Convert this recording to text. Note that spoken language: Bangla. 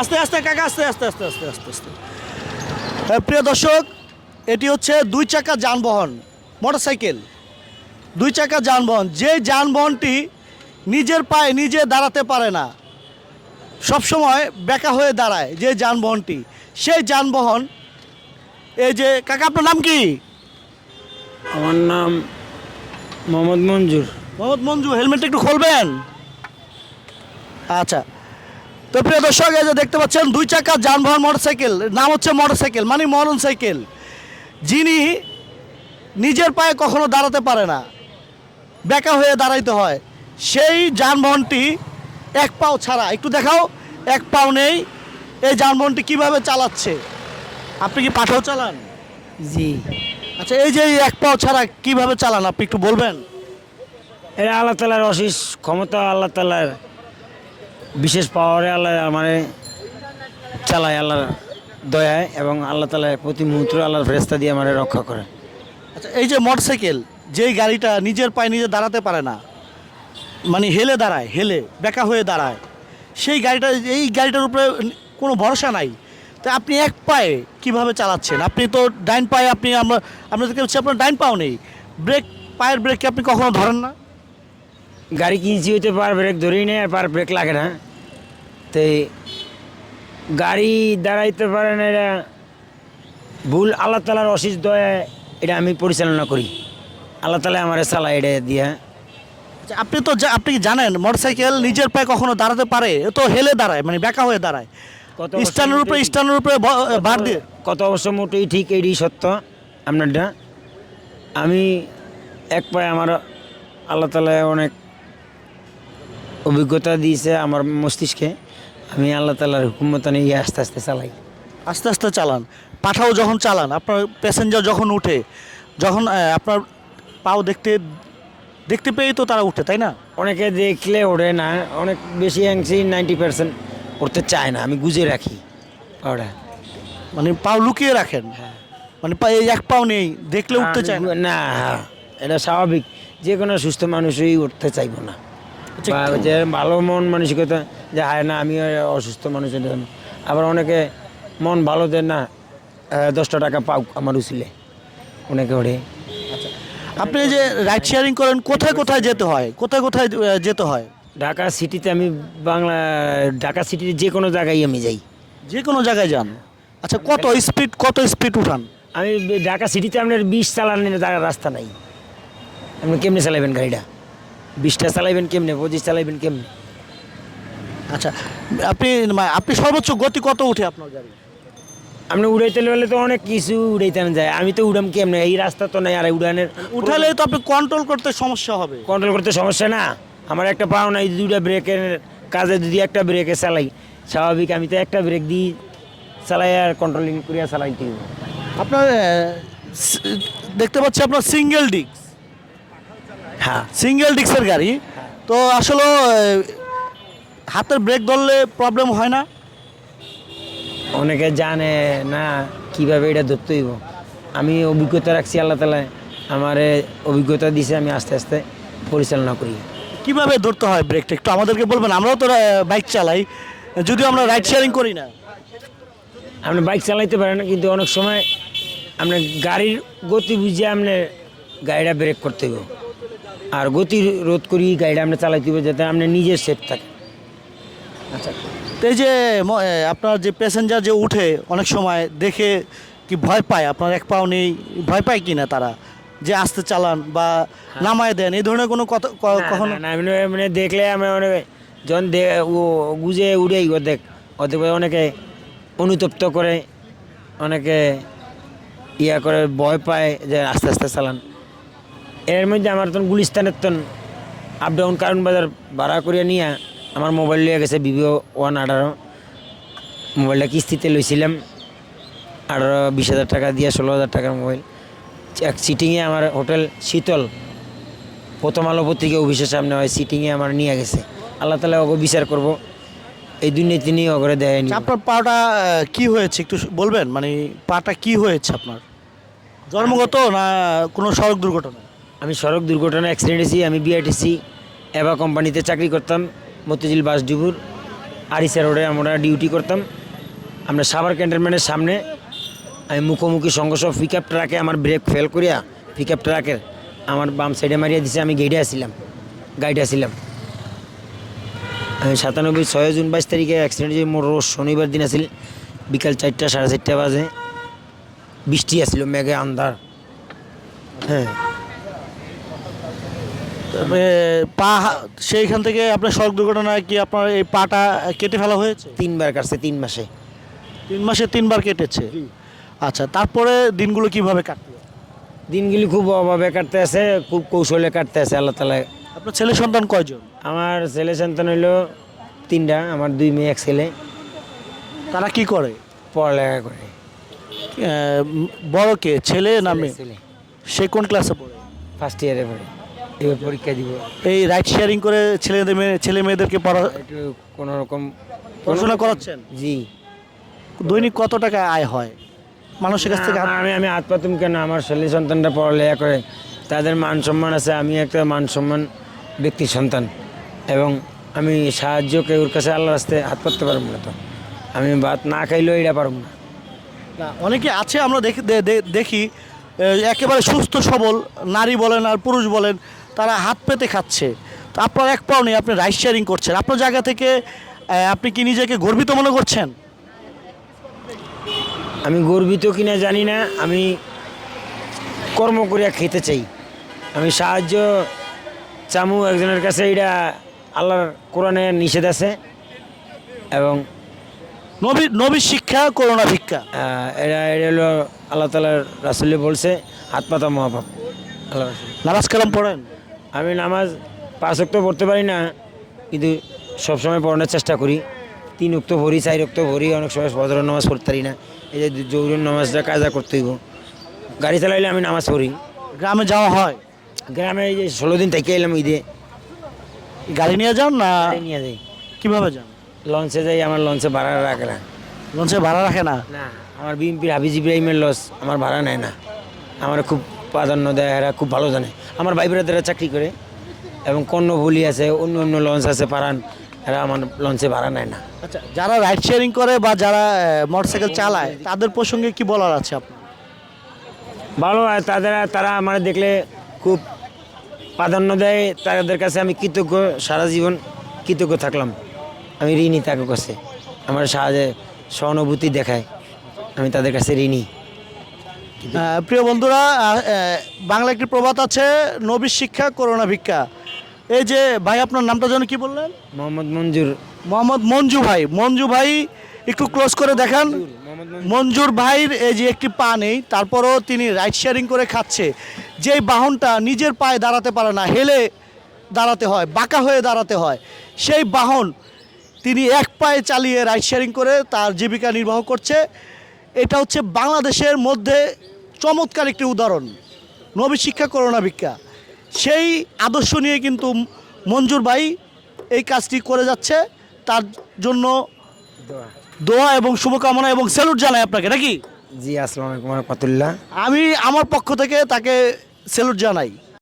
আস্তে আস্তে কাকা আস্তে আস্তে আস্তে আস্তে আস্তে আস্তে। হ্যাঁ, প্রিয় দর্শক এটি হচ্ছে দুই চাকা যানবাহন মোটরসাইকেল। দুই চাকা যানবাহন যে যানবাহনটি নিজের পায়ে নিজে দাঁড়াতে পারে না সবসময় বেকা হয়ে দাঁড়ায় যে যানবাহনটি। সেই যানবাহন এই যে কাকা আপনার নাম কি? আমার নাম মোহাম্মদ মঞ্জুর। মোহাম্মদ মঞ্জু হেলমেটটা একটু খুলবেন? আচ্ছা তো প্রিয় দর্শক এই যে দেখতে পাচ্ছেন দুই চাকা যানবাহন মোটরসাইকেল নাম হচ্ছে মোটরসাইকেল মানে মরণ সাইকেল। যিনি নিজের পায়ে কখনো দাঁড়াতে পারে না বেকা হয়ে দাঁড়াইতে হয়। সেই যানবাহনটি এক পাও ছাড়া একটু দেখাও এক পাও নেই এই যানবাহনটি কীভাবে চালাচ্ছে? আপনি কি পাঠাও চালান? জি। আচ্ছা এই যে এক পাও ছাড়া কীভাবে চালান আপনি একটু বলবেন? এটা আল্লাহ তালার অশেষ ক্ষমতা আল্লাহ তালার বিশেষ পাওয়ারে আল্লাহ মানে চালায় আল্লাহর দয়ায় এবং আল্লাহ তালা প্রতি মুহূর্তে আল্লাহর ফেরেস্তা দিয়ে আমার রক্ষা করে। আচ্ছা এই যে মোটরসাইকেল যেই গাড়িটা নিজের পায়ে নিজে দাঁড়াতে পারে না মানে হেলে দাঁড়ায় হেলে বেকা হয়ে দাঁড়ায় সেই গাড়িটা এই গাড়িটার উপরে কোনো ভরসা নাই। তা আপনি এক পায়ে কীভাবে চালাচ্ছেন? আপনি তো ডাইন পায়ে আপনি আমরা আপনাদেরকে হচ্ছে আপনার ডাইন পাও নেই। ব্রেক পায়ের ব্রেক কি আপনি কখনো ধরেন না? গাড়ি কিনছি হইতে পার ব্রেক ধরেই নেই আর পার ব্রেক লাগে না। তো গাড়ি দাঁড়াইতে পারে না এটা ভুল আল্লাহ তালার অশেষ দয়ায় এটা আমি পরিচালনা করি। আল্লাহ তালা আমার চালায় এটা দিয়া। আচ্ছা, আপনি তো আপনি কি জানেন মোটরসাইকেল নিজের পায়ে কখনো দাঁড়াতে পারে? তো হেলে দাঁড়ায় মানে বেকা হয়ে দাঁড়ায়। কত স্ট্যান্ডের উপরে স্ট্যান্ডের উপরে ভার দিয়ে। কত অবশ্য মোটেই ঠিক এইটি সত্য। আপনারটা? আমি এক পায়ে আমার আল্লাহ তালা অনেক অভিজ্ঞতা দিয়েছে আমার মস্তিষ্কে। আমি আল্লাহ তালার হুকুমতা নিয়ে আস্তে আস্তে চালাই। আস্তে আস্তে চালান। পাঠাও যখন চালান আপনার প্যাসেঞ্জার যখন উঠে যখন আপনার পাও দেখতে দেখতে পেয়েই তো তারা উঠে তাই না? অনেকে দেখলে ওঠে না অনেক বেশি অংশেই নাইনটি পার্সেন্ট উঠতে চায় না আমি গুজে রাখি। ওটা মানে পাও লুকিয়ে রাখেন। মানে পা- এক পাও নেই দেখলে উঠতে চায় না। হ্যাঁ, এটা স্বাভাবিক। যে কোনো সুস্থ মানুষই উঠতে চাইব না। আচ্ছা, যে ভালো মন মানসিকতা যে হায় না আমি অসুস্থ মানুষ। আবার অনেকে মন ভালো দেয় না দশটা টাকা পাও আমার উচিলে। অনেকে ওরে। আপনি যে রাইড শেয়ারিং করেন কোথায় কোথায় যেতে হয়? কোথায় কোথায় যেতে হয়? ঢাকা সিটিতে আমি বাংলা ঢাকা সিটিতে যে কোনো জায়গায় আমি যাই। যে কোনো জায়গায় যান? আচ্ছা কত স্পিড কত স্পিড উঠান? আমি ঢাকা সিটিতে আপনার বিশ চালানোর জায়গা রাস্তা নাই। আপনি কেমনে চালাবেন গাড়িটা? বিশটা চালাইবেন কেমনে? পঁচিশ চালাইবেন কেমনে? আচ্ছা আপনি আপনি সর্বোচ্চ গতি কত উঠে আপনার গাড়ি? আপনি উড়াইতে গেলে তো অনেক কিছু উড়াইতে যায়। আমি তো উড়াম কেমনে? এই রাস্তা তো নাই আর উড়ানের উঠালে তো আপনি কন্ট্রোল করতে সমস্যা হবে। কন্ট্রোল করতে সমস্যা না। আমার একটা পাও নাই দুইটা ব্রেকের কাজে যদি একটা ব্রেকে চালাই। স্বাভাবিক আমি তো একটা ব্রেক দিই চালাই আর কন্ট্রোলিং করিয়া চালাইতে। আপনার দেখতে পাচ্ছি আপনার সিঙ্গেল ডিস্ক হ্যাঁ। সিঙ্গেল ডিস্কের গাড়ি। তো আসলে হাতের ব্রেক ধরলে প্রবলেম হয় না? অনেকে জানে না কীভাবে এটা ধরতে হইব। আমি অভিজ্ঞতা রাখছি আল্লাহ তালায় আমার অভিজ্ঞতা দিছে আমি আস্তে আস্তে পরিচালনা করি। কীভাবে ধরতে হয় ব্রেকটা একটু আমাদেরকে বলবেন আমরাও তো বাইক চালাই যদিও আমরা রাইড শেয়ারিং করি না। আপনি বাইক চালাইতে পারেন কিন্তু অনেক সময় আপনার গাড়ির গতি বুঝে আপনি গাড়িটা ব্রেক করতে হইব। আর গতি রোধ করি গাড়িটা আপনি চালাইতে হবে যাতে আপনি নিজে সেফ থাকে। আচ্ছা। তো এই যে আপনার যে প্যাসেঞ্জার যে উঠে অনেক সময় দেখে কি ভয় পায়? আপনার এক পাও নেই ভয় পায় কি না তারা? যে আস্তে চালান বা নামায় দেন এই ধরনের কোনো কথা ক- হ্যাঁ। না, কখনো? মানে দেখলে আমি অনেক যখন গুজে উড়ে অর্ধেক অর্ধেক অনেকে অনুতপ্ত করে অনেকে ইয়া করে ভয় পায় যে আস্তে আস্তে চালান। এর মধ্যে আমার তখন গুলিস্তানের তখন আপ ডাউন কারণ বাজার ভাড়া করিয়া নিয়ে আমার মোবাইল লিয়ে গেছে ভিভো ওয়ান আঠারো। মোবাইলটা কিস্তিতে লইছিলাম। আঠারো বিশ হাজার টাকা দিয়ে ষোলো হাজার টাকার মোবাইল। এক সিটিংয়ে আমার হোটেল শীতল। প্রথম আলো পত্রিকা অফিসের সামনে হয় সিটিংয়ে আমার নিয়ে গেছে। আল্লাহ তালা ওকে বিচার করব। এই দুর্নীতি নিয়ে ওকে দেয়নি। আচ্ছা, আপনার পাটা কি হয়েছে একটু বলবেন? মানে পাটা কি হয়েছে আপনার? জন্মগত না কোনো সড়ক দুর্ঘটনা? আমি সড়ক দুর্ঘটনা অ্যাক্সিডেন্ট হয়েছি আমি বিআরটিসি এভা কোম্পানিতে চাকরি করতাম। মতিঝিল বাস ডিবুর আরিসা রোডে আমরা ডিউটি করতাম। আমরা সাভার ক্যান্টনমেন্টের সামনে আমি মুখোমুখি সংঘর্ষ পিক আপ ট্রাকে আমার ব্রেক ফেল করিয়া পিক আপ ট্রাকের আমার বাম সাইডে মারিয়া দিছে, আমি গেইডে আসছিলাম গাইডে আসছিলাম আমি সাতানব্বই ছয় জুন বাইশ তারিখে অ্যাক্সিডেন্ট যে মোর রোজ শনিবার দিন আছিল, বিকাল চারটা সাড়ে চারটা বাজে। বৃষ্টি আসছিল মেঘে আন্ধার। হ্যাঁ। পা সেইখান থেকে আপনার সড়ক দুর্ঘটনায় কি আপনার এই পাটা কেটে ফেলা হয়েছে? তিনবার কাটছে তিন মাসে। তিন মাসে তিনবার কেটেছে? আচ্ছা তারপরে দিনগুলো কীভাবে কাটলো? দিনগুলি খুব অভাবে কাটতে আছে খুব কৌশলে কাটতে আছে আল্লাহ তালা আপনার ছেলে সন্তান কয়জন? আমার ছেলে সন্তান হইল তিনটা আমার দুই মেয়ে এক ছেলে। তারা কি করে? পড়ালেখা করে। বড় কে ছেলে না মেয়ে? ছেলে। সে কোন ক্লাসে পড়ে? ফার্স্ট ইয়ারে পড়ে। এবার পরীক্ষা দিব। এই রাইট শেয়ারিং করে ছেলেদের মেয়ে ছেলে মেয়েদেরকে পড়া একটু কোনো রকম পড়াশোনা করাচ্ছেন? জি। দৈনিক কত টাকা আয় হয়? মানুষের কাছ থেকে আমি আমি হাত পাতুম কেন আমার ছেলে সন্তানটা পড়ালেখা করে। তাদের মান সম্মান আছে আমি একটা মান সম্মান ব্যক্তি সন্তান। এবং আমি সাহায্য কেউর কাছে আল্লাহ রাস্তায় হাত পাততে পারব না তো। আমি ভাত না খাইলেও এটা পারব না। না, অনেকে আছে আমরা দেখি দেখি একেবারে সুস্থ সবল নারী বলেন আর পুরুষ বলেন। তারা হাত পেতে খাচ্ছে। তো আপনার এক পাও নেই আপনি রাইস শেয়ারিং করছেন। আপনার জায়গা থেকে আপনি কি নিজেকে গর্বিত মনে করছেন? আমি গর্বিত কিনা জানি না আমি কর্ম করিয়া খেতে চাই। আমি সাহায্য চামু একজনের কাছে এটা আল্লাহর কোরআনে নিষেধ আছে। এবং নবী নবীর শিক্ষা করোনা ভিক্ষা। এটা এটা হলো আল্লাহ তালার রাসুল্লি বলছে হাত পাতা মহাপাপ। আল্লাহ। নামাজ কালাম পড়েন। আমি নামাজ পাঁচ অক্ত পড়তে পারি না কিন্তু সবসময় পড়ানোর চেষ্টা করি। তিন উক্ত ভরি চার উক্ত ভরি অনেক সময় ফজর নামাজ পড়তে পারি না। এই যে জৌরুন নামাজটা কাজা করতে হইব। গাড়ি চালাইলে আমি নামাজ পড়ি। গ্রামে যাওয়া হয়? গ্রামে এই যে ষোলো দিন থেকে এলাম ঈদে। গাড়ি নিয়ে যান না নিয়ে যাই। কীভাবে যান? লঞ্চে যাই আমার লঞ্চে ভাড়া রাখে না। লঞ্চে ভাড়া রাখে না? না আমার বিএনপির হাবিজ ইব্রাহিমের লস আমার ভাড়া নেয় না। আমার খুব প্রাধান্য দেয় এরা খুব ভালো জানে। আমার ভাই ব্রাদাররা চাকরি করে এবং কর্ণভুলি আছে অন্য অন্য লঞ্চ আছে পারান এরা আমার লঞ্চে ভাড়া নেয় না। আচ্ছা যারা রাইড শেয়ারিং করে বা যারা মোটরসাইকেল চালায় তাদের প্রসঙ্গে কি বলার আছে আপনার? ভালো তাদের তারা আমার দেখলে খুব প্রাধান্য দেয় তাদের কাছে আমি কৃতজ্ঞ সারা জীবন কৃতজ্ঞ থাকলাম। আমি ঋণী তাকে কাছে। আমার সাহায্যে সহানুভূতি দেখায় আমি তাদের কাছে ঋণী। প্রিয় বন্ধুরা বাংলা একটি প্রবাদ আছে নবীর শিক্ষা করোনা ভিক্ষা। এই যে ভাই আপনার নামটা যেন কি বললেন? মোহাম্মদ মঞ্জুর। মোহাম্মদ মঞ্জু ভাই। মঞ্জু ভাই একটু ক্লোজ করে দেখান। মঞ্জুর ভাইয়ের এই যে একটি পা নেই তারপরও তিনি রাইড শেয়ারিং করে খাচ্ছে। যেই বাহনটা নিজের পায়ে দাঁড়াতে পারে না হেলে দাঁড়াতে হয় বাঁকা হয়ে দাঁড়াতে হয় সেই বাহন তিনি এক পায়ে চালিয়ে রাইড শেয়ারিং করে তার জীবিকা নির্বাহ করছে। এটা হচ্ছে বাংলাদেশের মধ্যে চমৎকার একটি উদাহরণ। নবী শিক্ষা করোনা ভিক্ষা সেই আদর্শ নিয়ে কিন্তু মঞ্জুর ভাই এই কাজটি করে যাচ্ছে। তার জন্য দোয়া এবং শুভকামনা এবং স্যালুট জানাই আপনাকে নাকি? জি আসসালামু আলাইকুম রহমতুল্লাহ। আমি আমার পক্ষ থেকে তাকে স্যালুট জানাই।